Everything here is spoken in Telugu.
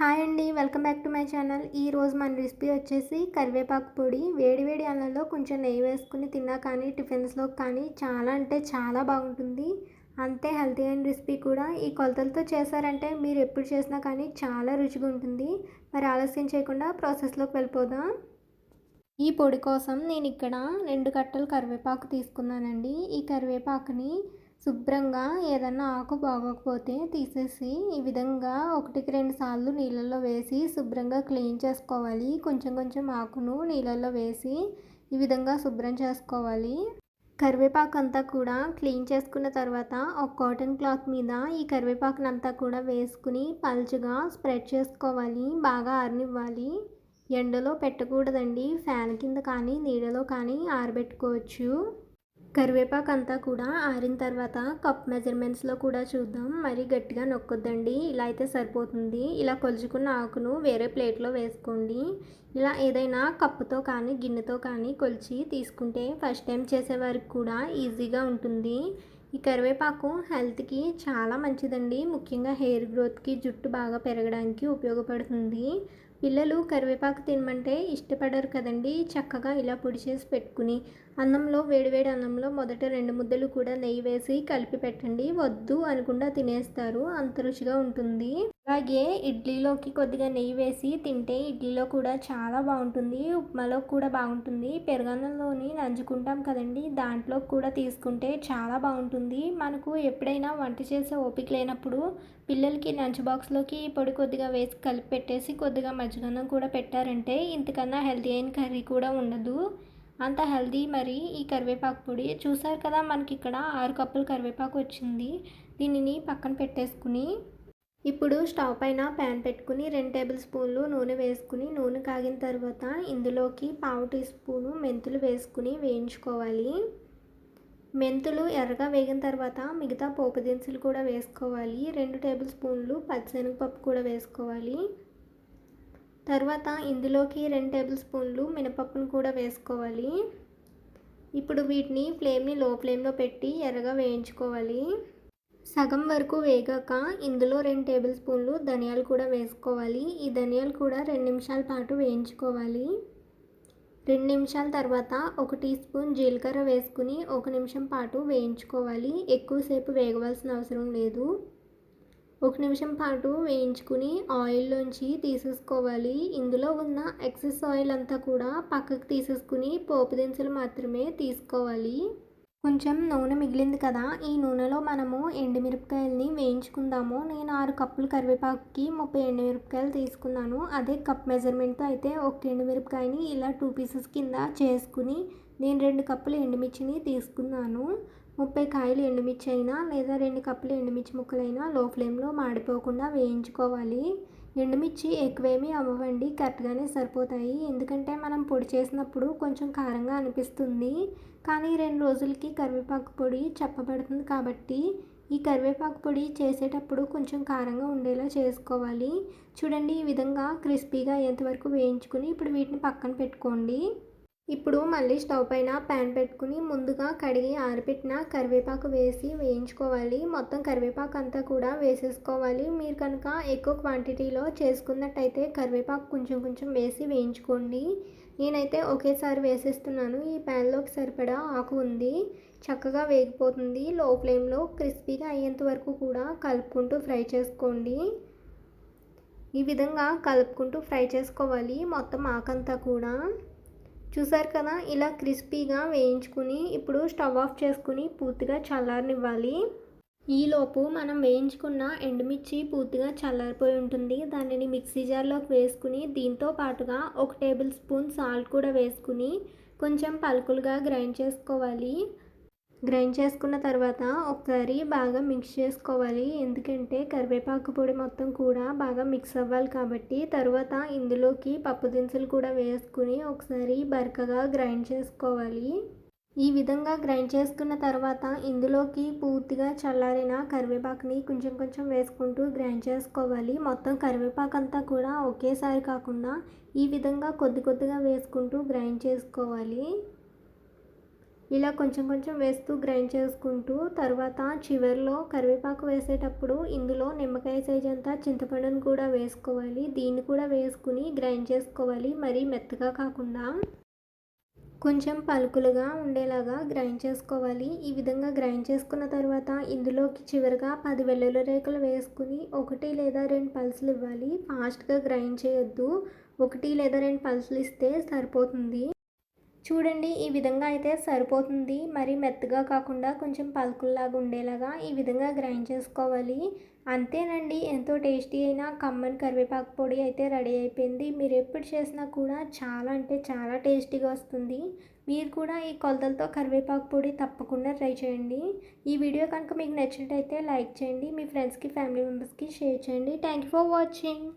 హాయ్ అండి welcome back to my channel. ఈరోజు మన రెసిపీ వచ్చేసి కరివేపాకు పొడి. వేడి వేడి అన్నంలో కొంచెం నెయ్యి వేసుకుని తిన్నా కానీ టిఫిన్స్లో కానీ చాలా అంటే చాలా బాగుంటుంది. అంతే హెల్తీ అయిన రెసిపీ కూడా. ఈ కొలతలతో చేశారంటే మీరు ఎప్పుడు చేసినా కానీ చాలా రుచిగా ఉంటుంది. మరి ఆలస్యం చేయకుండా ప్రాసెస్లోకి వెళ్ళిపోదాం. ఈ పొడి కోసం నేను ఇక్కడ రెండు కట్టలు కరివేపాకు తీసుకున్నానండి. ఈ కరివేపాకుని శుభ్రంగా ఏదన్నా ఆకు బాగోకపోతే తీసేసి ఈ విధంగా ఒకటికి రెండు సార్లు నీళ్ళల్లో వేసి శుభ్రంగా క్లీన్ చేసుకోవాలి. కొంచెం కొంచెం ఆకును నీళ్ళల్లో వేసి ఈ విధంగా శుభ్రం చేసుకోవాలి. కరివేపాకు అంతా కూడా క్లీన్ చేసుకున్న తర్వాత ఒక కాటన్ క్లాత్ మీద ఈ కరివేపాకునంతా కూడా వేసుకుని పల్చగా స్ప్రెడ్ చేసుకోవాలి. బాగా ఆరనివ్వాలి. ఎండలో పెట్టకూడదండి. ఫ్యాన్ కింద కానీ నీడలో కానీ ఆరబెట్టుకోవచ్చు. కరివేపాకు అంతా కూడా ఆరిన తర్వాత కప్ మెజర్మెంట్స్లో కూడా చూద్దాం. మరి గట్టిగా నొక్కొద్దండి. ఇలా అయితే సరిపోతుంది. ఇలా కొలుచుకున్న ఆకును వేరే ప్లేట్లో వేసుకోండి. ఇలా ఏదైనా కప్పుతో కానీ గిన్నెతో కానీ కొలిచి తీసుకుంటే ఫస్ట్ టైం చేసేవారికి కూడా ఈజీగా ఉంటుంది. ఈ కరివేపాకు హెల్త్కి చాలా మంచిదండి. ముఖ్యంగా హెయిర్ గ్రోత్కి జుట్టు బాగా పెరగడానికి ఉపయోగపడుతుంది. పిల్లలు కరివేపాకు తినమంటే ఇష్టపడరు కదండి. చక్కగా ఇలా పొడి చేసి పెట్టుకుని అన్నంలో వేడివేడి అన్నంలో మొదట రెండు ముద్దలు కూడా నెయ్యి వేసి కలిపి పెట్టండి. వద్దు అనుకుండా తినేస్తారు. అంత రుచిగా ఉంటుంది. అలాగే ఇడ్లీలోకి కొద్దిగా నెయ్యి వేసి తింటే ఇడ్లీలో కూడా చాలా బాగుంటుంది. ఉప్మాలో కూడా బాగుంటుంది. పెరుగన్నంలోని నంచుకుంటాం కదండి. దాంట్లో కూడా తీసుకుంటే చాలా బాగుంటుంది. మనకు ఎప్పుడైనా వంట చేసే ఓపిక లేనప్పుడు పిల్లలకి లంచ్ బాక్స్లోకి పొడి కొద్దిగా వేసి కలిపి పెట్టేసి కొద్దిగా మజ్జిగన్నం కూడా పెట్టారంటే ఇంతకన్నా హెల్తీ అయిన కర్రీ కూడా ఉండదు. అంత హెల్దీ మరి ఈ కరివేపాకు పొడి. చూసారు కదా మనకి ఇక్కడ ఆరు కప్పులు కరివేపాకు వచ్చింది. దీనిని పక్కన పెట్టేసుకుని ఇప్పుడు స్టవ్ పైన ప్యాన్ పెట్టుకుని రెండు టేబుల్ స్పూన్లు నూనె వేసుకుని నూనె కాగిన తర్వాత ఇందులోకి పావు టీ స్పూను మెంతులు వేసుకుని వేయించుకోవాలి. మెంతులు ఎర్రగా వేగిన తర్వాత మిగతా పోపు దినుసులు కూడా వేసుకోవాలి. రెండు టేబుల్ స్పూన్లు పచ్చిశనగపప్పు కూడా వేసుకోవాలి. తర్వాత ఇందులోకి రెండు టేబుల్ స్పూన్లు మినపప్పును కూడా వేసుకోవాలి. ఇప్పుడు వీటిని ఫ్లేమ్ని లో ఫ్లేమ్లో పెట్టి ఎర్రగా వేయించుకోవాలి. సగం వరకు వేగాక ఇందులో రెండు టేబుల్ స్పూన్లు ధనియాలు కూడా వేసుకోవాలి. ఈ ధనియాలు కూడా రెండు నిమిషాల పాటు వేయించుకోవాలి. రెండు నిమిషాల తర్వాత ఒక టీ స్పూన్ జీలకర్ర వేసుకుని ఒక నిమిషం పాటు వేయించుకోవాలి. ఎక్కువసేపు వేగవలసిన అవసరం లేదు. ఒక నిమిషం పాటు వేయించుకుని ఆయిల్లోంచి తీసేసుకోవాలి. ఇందులో ఉన్న ఎక్సెస్ ఆయిల్ అంతా కూడా పక్కకు తీసేసుకుని పోపు దినుసులు మాత్రమే తీసుకోవాలి. కొంచెం నూనె మిగిలింది కదా ఈ నూనెలో మనము ఎండుమిరపకాయలని వేయించుకుందాము. నేను ఆరు కప్పులు కరివేపాకుకి ముప్పై ఎండుమిరపకాయలు తీసుకున్నాను. అదే కప్ మెజర్మెంట్తో అయితే ఒక ఎండుమిరపకాయని ఇలా టూ పీసెస్ కింద చేసుకుని నేను రెండు కప్పులు ఎండుమిర్చిని తీసుకున్నాను. ముప్పై కాయలు ఎండుమిర్చి అయినా లేదా రెండు కప్పులు ఎండుమిర్చి ముక్కలైనా లో ఫ్లేమ్లో మాడిపోకుండా వేయించుకోవాలి. ఎండుమిర్చి ఎక్కువేమీ అవ్వండి కరెక్ట్గానే సరిపోతాయి. ఎందుకంటే మనం పొడి చేసినప్పుడు కొంచెం కారంగా అనిపిస్తుంది. కానీ రెండు రోజులకి కరివేపాకు పొడి చెప్పబడుతుంది కాబట్టి ఈ కరివేపాకు పొడి చేసేటప్పుడు కొంచెం కారంగా ఉండేలా చేసుకోవాలి. చూడండి ఈ విధంగా క్రిస్పీగా అయ్యేంతవరకు వేయించుకుని ఇప్పుడు వీటిని పక్కన పెట్టుకోండి. ఇప్పుడు మళ్ళీ స్టవ్ పైన ప్యాన్ పెట్టుకుని ముందుగా కడిగి ఆరిపెట్టిన కరివేపాకు వేసి వేయించుకోవాలి. మొత్తం కరివేపాకు అంతా కూడా వేసేసుకోవాలి. మీరు కనుక ఎక్కువ క్వాంటిటీలో చేసుకున్నట్టయితే కరివేపాకు కొంచెం కొంచెం వేసి వేయించుకోండి. నేనైతే ఒకేసారి వేసేస్తున్నాను. ఈ ప్యాన్లోకి సరిపడా ఆకు ఉంది. చక్కగా వేగిపోతుంది. లో ఫ్లేమ్లో క్రిస్పీగా అయ్యేంత వరకు కూడా కలుపుకుంటూ ఫ్రై చేసుకోండి. ఈ విధంగా కలుపుకుంటూ ఫ్రై చేసుకోవాలి. మొత్తం ఆకంతా కూడా. చూసారు కదా ఇలా క్రిస్పీగా వేయించుకుని ఇప్పుడు స్టవ్ ఆఫ్ చేసుకుని పూర్తిగా చల్లారనివ్వాలి. ఈలోపు మనం వేయించుకున్న ఎండుమిర్చి పూర్తిగా చల్లారిపోయి ఉంటుంది. దానిని మిక్సీ జార్లోకి వేసుకుని దీంతో పాటుగా ఒక టేబుల్ స్పూన్ సాల్ట్ కూడా వేసుకుని కొంచెం పలుకులుగా గ్రైండ్ చేసుకోవాలి. గ్రైండ్ చేసుకున్న తర్వాత ఒకసారి బాగా మిక్స్ చేసుకోవాలి. ఎందుకంటే కరివేపాకు పొడి మొత్తం కూడా బాగా మిక్స్ అవ్వాలి కాబట్టి తర్వాత ఇందులోకి పప్పు దినుసులు కూడా వేసుకుని ఒకసారి బరకగా గ్రైండ్ చేసుకోవాలి. ఈ విధంగా గ్రైండ్ చేసుకున్న తర్వాత ఇందులోకి పూర్తిగా చల్లారిన కరివేపాకుని కొంచెం కొంచెం వేసుకుంటూ గ్రైండ్ చేసుకోవాలి. మొత్తం కరివేపాకు అంతా కూడా ఒకేసారి కాకుండా ఈ విధంగా కొద్ది కొద్దిగా వేసుకుంటూ గ్రైండ్ చేసుకోవాలి. ఇలా కొంచెం కొంచెం వేస్తూ గ్రైండ్ చేసుకుంటూ తర్వాత చివరిలో కరివేపాకు వేసేటప్పుడు ఇందులో నిమ్మకాయ సైజ్ అంతా చింతపండును కూడా వేసుకోవాలి. దీన్ని కూడా వేసుకుని గ్రైండ్ చేసుకోవాలి. మరీ మెత్తగా కాకుండా కొంచెం పలుకులుగా ఉండేలాగా గ్రైండ్ చేసుకోవాలి. ఈ విధంగా గ్రైండ్ చేసుకున్న తర్వాత ఇందులోకి చివరిగా పది వెల్లుల్లి రేకులు వేసుకుని ఒకటి లేదా రెండు పల్సులు ఇవ్వాలి. ఫాస్ట్గా గ్రైండ్ చేయొద్దు. ఒకటి లేదా రెండు పల్సులు ఇస్తే సరిపోతుంది. చూడండి ఈ విధంగా అయితే సరిపోతుంది. మరి మెత్తగా కాకుండా కొంచెం పలుకుల్లాగా ఉండేలాగా ఈ విధంగా గ్రైండ్ చేసుకోవాలి. అంతేనండి ఎంతో టేస్టీ అయిన కమ్మని కరివేపాకు పొడి అయితే రెడీ అయిపోయింది. మీరు ఎప్పుడు చేసినా కూడా చాలా అంటే చాలా టేస్టీగా వస్తుంది. మీరు కూడా ఈ కొలతలతో కరివేపాకు పొడి తప్పకుండా ట్రై చేయండి. ఈ వీడియో కనుక మీకు నచ్చినట్టయితే లైక్ చేయండి. మీ ఫ్రెండ్స్కి ఫ్యామిలీ మెంబర్స్కి షేర్ చేయండి. Thank you for watching.